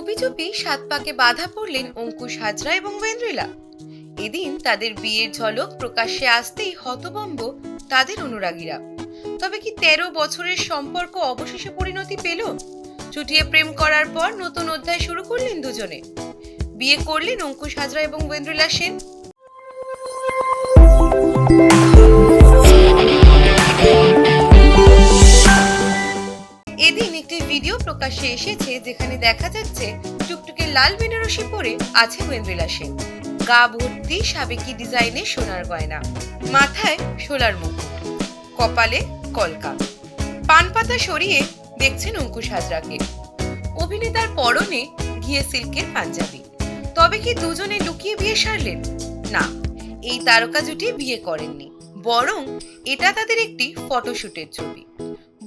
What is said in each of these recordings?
চুপি চুপি সাত পাকে বাধা পড়লেন অঙ্কুশ হাজরা এবং ওয়েন্দ্রিলা। এদিন তাদের বিয়ের ঝলক প্রকাশ্যে আসতেই হতবম্ব তাদের অনুরাগীরা। তবে কি তেরো বছরের সম্পর্ক অবশেষে পরিণতি পেল? চুটিয়ে প্রেম করার পর নতুন অধ্যায় শুরু করলেন দুজনে। বিয়ে করলেন অঙ্কুশ হাজরা এবং বেন্দ্রিলা সেন। একটি ভিডিও প্রকাশ্যে এসেছে যেখানে দেখা যাচ্ছে টুকটুকে লাল বেনারসি পরে আছে ওয়েন্দ্রিলা সেন। গা ভর্তি সাবেকি ডিজাইনের সোনার গয়না, মাথায় সোলার মুকুট, কপালে কলকা। পান পাতা সরিয়ে দেখছেন অঙ্কুশ হাজরাকে। অভিনেতার পরনে ঘিয়ে সিল্কের পাঞ্জাবি। তবে কি দুজনে লুকিয়ে বিয়ে সারলেন? না, এই তারকা জুটি বিয়ে করেননি। বরং এটা তাদের একটি ফটোশুটের ছবি।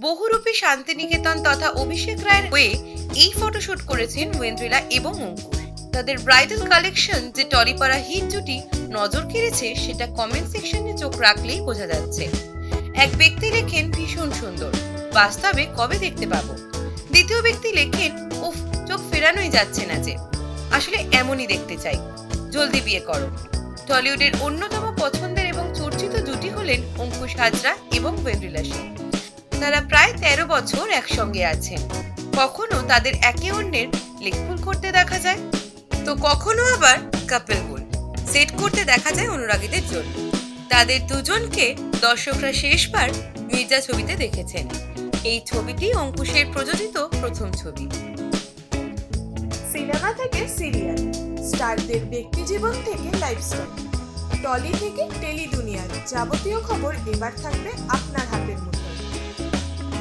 বহুরূপী শান্তিনিকেতন তথা অভিষেক রায়ের হয়ে এই ফটোশুট করেছেন ওয়েন্দ্রিলা এবং অঙ্কুশ তাদের ব্রাইডাল কালেকশন যে টলিপাড়া হিট জুটি নজর কেড়েছে, সেটা কমেন্ট সেকশনে চোখ রাখলেই বোঝা যাচ্ছে। এক ব্যক্তি লেখেন, ভীষণ সুন্দর। বাস্তবে কবে দেখতে পাবো? দ্বিতীয় ব্যক্তি লেখেন, উফ, চোখ ফেরানোই যাচ্ছে না যে। আসলে এমনই দেখতে চাই। জলদি বিয়ে করো। টলিউডের অন্যতম পছন্দের এবং চর্চিত জুটি হলেন অঙ্কুশ হাজরা এবং ওয়েন্দ্রিলা সেন। তারা প্রায় তেরো বছর একসঙ্গে আছেন। কখনো তাদের একে অন্যের লেখফুল করতে দেখা যায়? তো কখনো আবার কাপেল গোল সেট করতে দেখা যায় অনুরাগীদের জন্য। তাদের দুজনকে দর্শকরা শেষবার মির্জা ছবিতে দেখেছেন। এই ছবিটি অঙ্কুশের প্রযোজিত প্রথম ছবি। সিনেমা থেকে সিরিয়াল, স্টারদের ব্যক্তিজীবন থেকে লাইফস্টাইল টলি থেকে টেলি দুনিয়ার যাবতীয় খবর এবার থাকবে আপনার